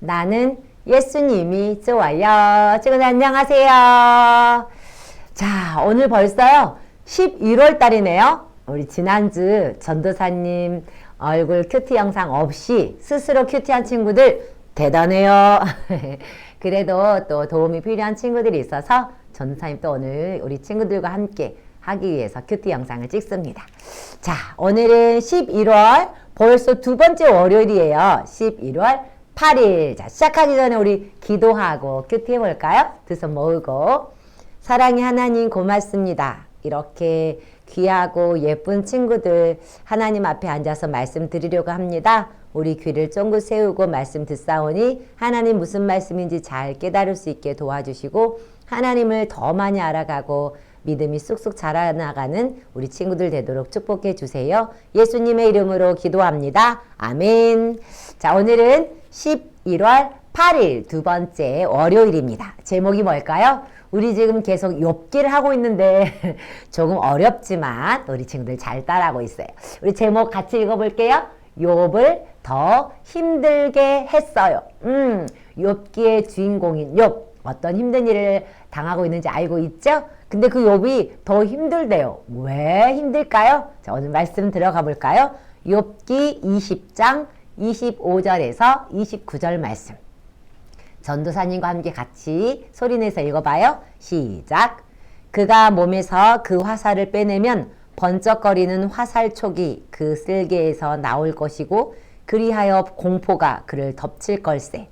나는 예수님이 좋아요. 친구들 안녕하세요. 자, 오늘 벌써요. 11월 달이네요. 우리 지난주 전도사님 얼굴 큐티 영상 없이 스스로 큐티한 친구들 대단해요. 그래도 또 도움이 필요한 친구들이 있어서 전도사님 또 오늘 우리 친구들과 함께 하기 위해서 큐티 영상을 찍습니다. 자, 오늘은 11월 벌써 두 번째 월요일이에요. 11월 8일. 자, 시작하기 전에 우리 기도하고 큐티 해볼까요? 두 손 모으고. 사랑의 하나님 고맙습니다. 이렇게 귀하고 예쁜 친구들 하나님 앞에 앉아서 말씀 드리려고 합니다. 우리 귀를 쫑긋 세우고 말씀 듣사오니 하나님 무슨 말씀인지 잘 깨달을 수 있게 도와주시고 하나님을 더 많이 알아가고 믿음이 쑥쑥 자라나가는 우리 친구들 되도록 축복해 주세요. 예수님의 이름으로 기도합니다. 아멘. 자, 오늘은 11월 8일 두 번째 월요일입니다. 제목이 뭘까요? 우리 지금 계속 욥기를 하고 있는데 조금 어렵지만 우리 친구들 잘 따라하고 있어요. 우리 제목 같이 읽어볼게요. 욥을 더 힘들게 했어요. 음, 욥기의 주인공인 욥 어떤 힘든 일을 당하고 있는지 알고 있죠? 근데 그 욥이 더 힘들대요. 왜 힘들까요? 자, 오늘 말씀 들어가 볼까요? 욥기 20장 25절에서 29절 말씀. 전도사님과 함께 같이 소리내서 읽어봐요. 시작. 그가 몸에서 그 화살을 빼내면 번쩍거리는 화살촉이 그 쓸개에서 나올 것이고 그리하여 공포가 그를 덮칠 걸세.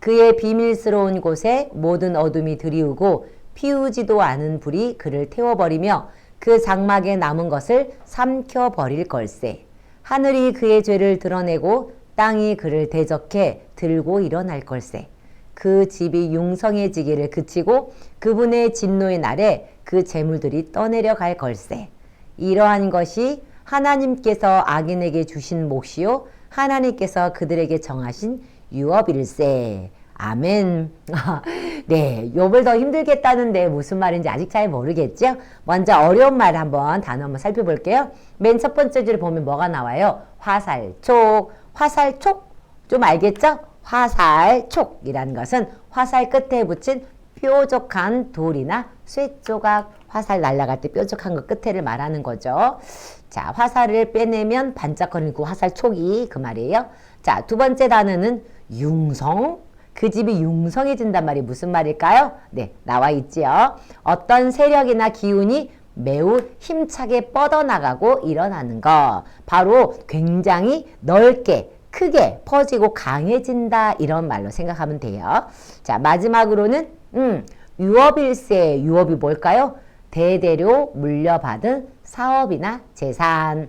그의 비밀스러운 곳에 모든 어둠이 드리우고 피우지도 않은 불이 그를 태워버리며 그 장막에 남은 것을 삼켜버릴 걸세. 하늘이 그의 죄를 드러내고 땅이 그를 대적해 들고 일어날 걸세. 그 집이 융성해지기를 그치고 그분의 진노의 날에 그 재물들이 떠내려 갈 걸세. 이러한 것이 하나님께서 악인에게 주신 몫이요 하나님께서 그들에게 정하신 유업일세. 아멘. 네, 욥을 더 힘들게 했다는데 무슨 말인지 아직 잘 모르겠죠? 먼저 어려운 말 한번 단어 한번 살펴볼게요. 맨 첫 번째 줄을 보면 뭐가 나와요? 화살촉, 화살촉 좀 알겠죠? 화살촉이라는 것은 화살 끝에 붙인 뾰족한 돌이나 쇠조각, 화살 날아갈 때 뾰족한 것 끝에를 말하는 거죠. 자, 화살을 빼내면 반짝거리는 그 화살촉이 그 말이에요. 자, 두 번째 단어는 융성. 그 집이 융성해진단 말이 무슨 말일까요? 네, 나와 있지요. 어떤 세력이나 기운이 매우 힘차게 뻗어나가고 일어나는 거. 바로 굉장히 넓게 크게 퍼지고 강해진다 이런 말로 생각하면 돼요. 자 마지막으로는 음, 유업일세 유업이 뭘까요? 대대로 물려받은 사업이나 재산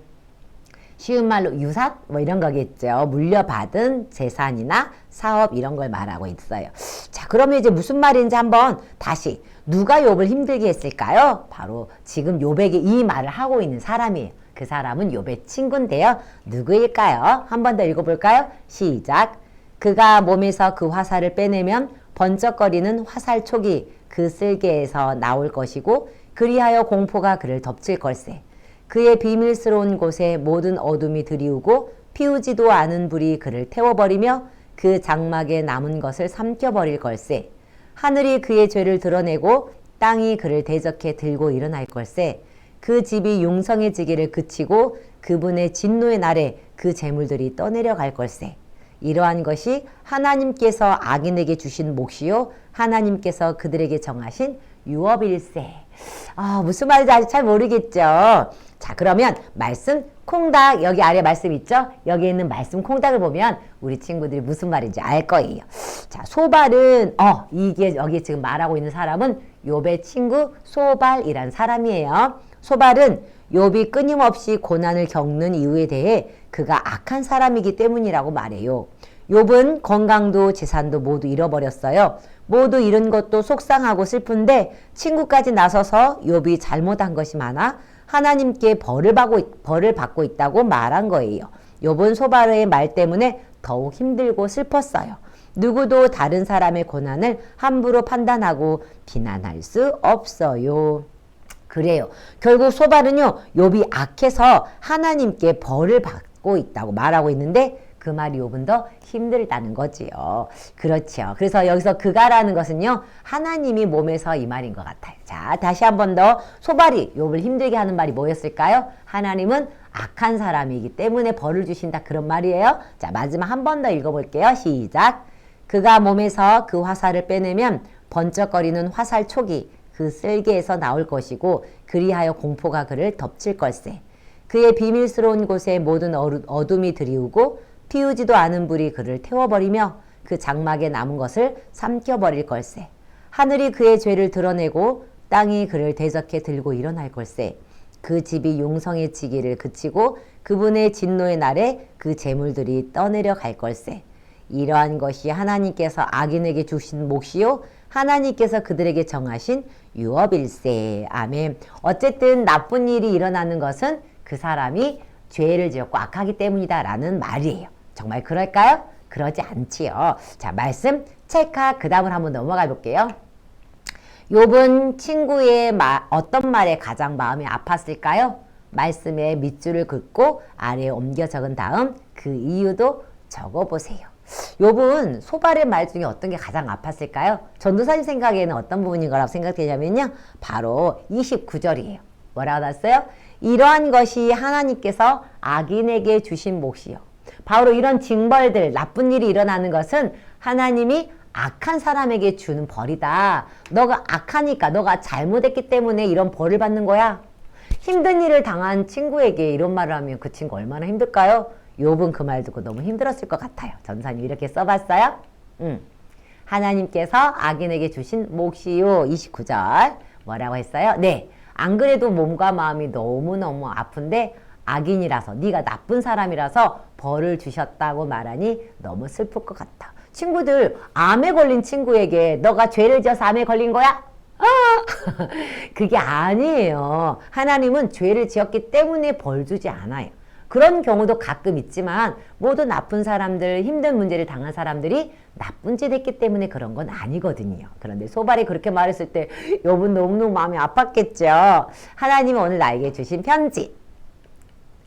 쉬운 말로 유산 뭐 이런 거겠죠. 물려받은 재산이나 사업 이런 걸 말하고 있어요. 자, 그러면 이제 무슨 말인지 한번 다시 누가 욥을 힘들게 했을까요? 바로 지금 욥에게 이 말을 하고 있는 사람이에요. 그 사람은 욥의 친구인데요. 누구일까요? 한 번 더 읽어볼까요? 시작. 그가 몸에서 그 화살을 빼내면 번쩍거리는 화살 촉이 그 쓸개에서 나올 것이고 그리하여 공포가 그를 덮칠 걸세. 그의 비밀스러운 곳에 모든 어둠이 드리우고 피우지도 않은 불이 그를 태워버리며 그 장막에 남은 것을 삼켜버릴 걸세. 하늘이 그의 죄를 드러내고 땅이 그를 대적해 들고 일어날 걸세. 그 집이 용성해지기를 그치고 그분의 진노의 날에 그 재물들이 떠내려 갈 걸세. 이러한 것이 하나님께서 악인에게 주신 몫이요 하나님께서 그들에게 정하신 유업일세. 아, 무슨 말인지 아직 잘 모르겠죠. 자, 그러면 말씀 콩닥 여기 아래 말씀 있죠? 여기 있는 말씀 콩닥을 보면 우리 친구들이 무슨 말인지 알 거예요. 자, 소발은 어, 이게 여기 지금 말하고 있는 사람은 욥의 친구 소발이란 사람이에요. 소발은 욥이 끊임없이 고난을 겪는 이유에 대해 그가 악한 사람이기 때문이라고 말해요. 욥은 건강도 재산도 모두 잃어버렸어요. 모두 잃은 것도 속상하고 슬픈데 친구까지 나서서 욥이 잘못한 것이 많아 하나님께 벌을 받고, 벌을 받고 있다고 말한 거예요. 욥은 소바르의 말 때문에 더욱 힘들고 슬펐어요. 누구도 다른 사람의 고난을 함부로 판단하고 비난할 수 없어요. 그래요. 결국 소발은요, 욥이 악해서 하나님께 벌을 받고 있다고 말하고 있는데 그 말이 요분 더 힘들다는 거지요. 그렇죠. 그래서 여기서 그가라는 것은요, 하나님이 몸에서 이 말인 것 같아요. 자, 다시 한 번 더 소발이 욥을 힘들게 하는 말이 뭐였을까요? 하나님은 악한 사람이기 때문에 벌을 주신다 그런 말이에요. 자, 마지막 한 번 더 읽어볼게요. 시작. 그가 몸에서 그 화살을 빼내면 번쩍거리는 화살 촉이 그 쓸개에서 나올 것이고 그리하여 공포가 그를 덮칠 걸세. 그의 비밀스러운 곳에 모든 어둠이 드리우고 피우지도 않은 불이 그를 태워버리며 그 장막에 남은 것을 삼켜버릴 걸세. 하늘이 그의 죄를 드러내고 땅이 그를 대적해 들고 일어날 걸세. 그 집이 용성해지기를 그치고 그분의 진노의 날에 그 재물들이 떠내려 갈 걸세. 이러한 것이 하나님께서 악인에게 주신 몫이요 하나님께서 그들에게 정하신 유업일세. 아멘. 어쨌든 나쁜 일이 일어나는 것은 그 사람이 죄를 지었고 악하기 때문이다라는 말이에요. 정말 그럴까요? 그러지 않지요. 자, 말씀 체크. 그 다음을 한번 넘어가 볼게요. 욥은 친구의 마, 어떤 말에 가장 마음이 아팠을까요? 말씀에 밑줄을 긋고 아래에 옮겨 적은 다음 그 이유도 적어보세요. 욥은 소발의 말 중에 어떤 게 가장 아팠을까요? 전도사님 생각에는 어떤 부분인 거라고 생각되냐면요. 바로 29절이에요. 뭐라고 났어요? 이러한 것이 하나님께서 악인에게 주신 몫이요. 바로 이런 징벌들, 나쁜 일이 일어나는 것은 하나님이 악한 사람에게 주는 벌이다. 너가 악하니까, 너가 잘못했기 때문에 이런 벌을 받는 거야. 힘든 일을 당한 친구에게 이런 말을 하면 그 친구 얼마나 힘들까요? 욥은 그 말 듣고 너무 힘들었을 것 같아요. 전사님 이렇게 써봤어요? 음. 하나님께서 악인에게 주신 몫이요. 29절. 뭐라고 했어요? 네. 안 그래도 몸과 마음이 너무너무 아픈데 악인이라서 네가 나쁜 사람이라서 벌을 주셨다고 말하니 너무 슬플 것 같다. 친구들 암에 걸린 친구에게 너가 죄를 지어서 암에 걸린 거야? 아! 그게 아니에요. 하나님은 죄를 지었기 때문에 벌 주지 않아요. 그런 경우도 가끔 있지만 모두 나쁜 사람들, 힘든 문제를 당한 사람들이 나쁜 짓 했기 때문에 그런 건 아니거든요. 그런데 소발이 그렇게 말했을 때 여분 너무너무 마음이 아팠겠죠. 하나님은 오늘 나에게 주신 편지.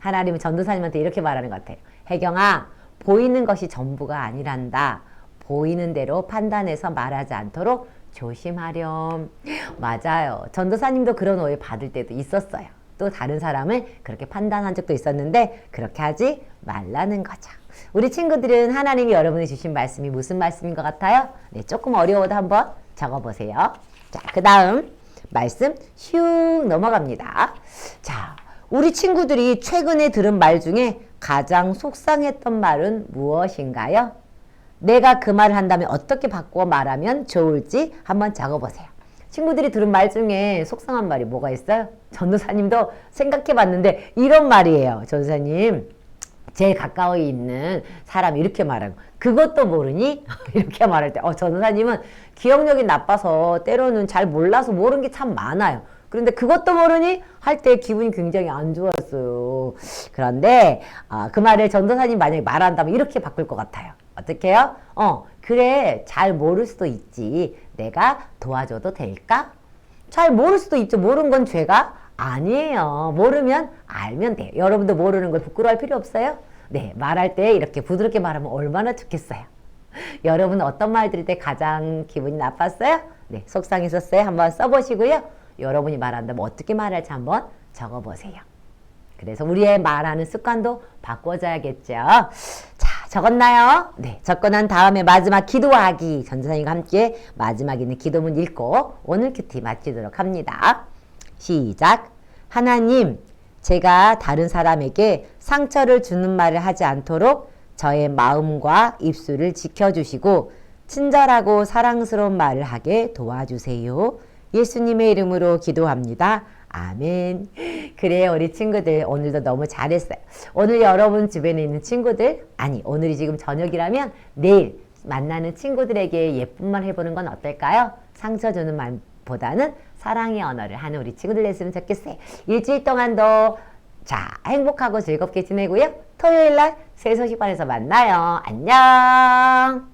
하나님은 전도사님한테 이렇게 말하는 것 같아요. 혜경아, 보이는 것이 전부가 아니란다. 보이는 대로 판단해서 말하지 않도록 조심하렴. 맞아요. 전도사님도 그런 오해 받을 때도 있었어요. 또 다른 사람을 그렇게 판단한 적도 있었는데 그렇게 하지 말라는 거죠. 우리 친구들은 하나님이 여러분이 주신 말씀이 무슨 말씀인 것 같아요? 네, 조금 어려워도 한번 적어보세요. 자, 그 다음 말씀 슉 넘어갑니다. 자, 우리 친구들이 최근에 들은 말 중에 가장 속상했던 말은 무엇인가요? 내가 그 말을 한다면 어떻게 바꾸어 말하면 좋을지 한번 적어보세요. 친구들이 들은 말 중에 속상한 말이 뭐가 있어요? 전도사님도 생각해 봤는데 이런 말이에요. 전도사님. 제일 가까이 있는 사람이 이렇게 말하고 그것도 모르니? 이렇게 말할 때 어, 전도사님은 기억력이 나빠서 때로는 잘 몰라서 모르는 게 참 많아요. 그런데 그것도 모르니? 할 때 기분이 굉장히 안 좋았어요. 그런데 아, 그 말을 전도사님 만약에 말한다면 이렇게 바꿀 것 같아요. 어떻게 해요? 어, 그래. 잘 모를 수도 있지. 내가 도와줘도 될까? 잘 모를 수도 있죠. 모르는 건 죄가 아니에요. 모르면 알면 돼요. 여러분도 모르는 걸 부끄러워할 필요 없어요. 네, 말할 때 이렇게 부드럽게 말하면 얼마나 좋겠어요. 여러분은 어떤 말 들을 때 가장 기분이 나빴어요? 네, 속상했었어요. 한번 써보시고요. 여러분이 말한다면 어떻게 말할지 한번 적어보세요. 그래서 우리의 말하는 습관도 바꿔줘야겠죠. 자, 적었나요? 네, 적고 난 다음에 마지막 기도하기. 전도사님과 함께 마지막에 있는 기도문 읽고 오늘 큐티 마치도록 합니다. 시작. 하나님, 제가 다른 사람에게 상처를 주는 말을 하지 않도록 저의 마음과 입술을 지켜주시고 친절하고 사랑스러운 말을 하게 도와주세요. 예수님의 이름으로 기도합니다. 아멘. 그래요, 우리 친구들. 오늘도 너무 잘했어요. 오늘 여러분 주변에 있는 친구들, 아니, 오늘이 지금 저녁이라면 내일 만나는 친구들에게 말 해보는 건 어떨까요? 상처 주는 말보다는 사랑의 언어를 하는 우리 친구들 됐으면 좋겠어요. 일주일 동안도 자, 행복하고 즐겁게 지내고요. 토요일 날 새 소식반에서 만나요. 안녕!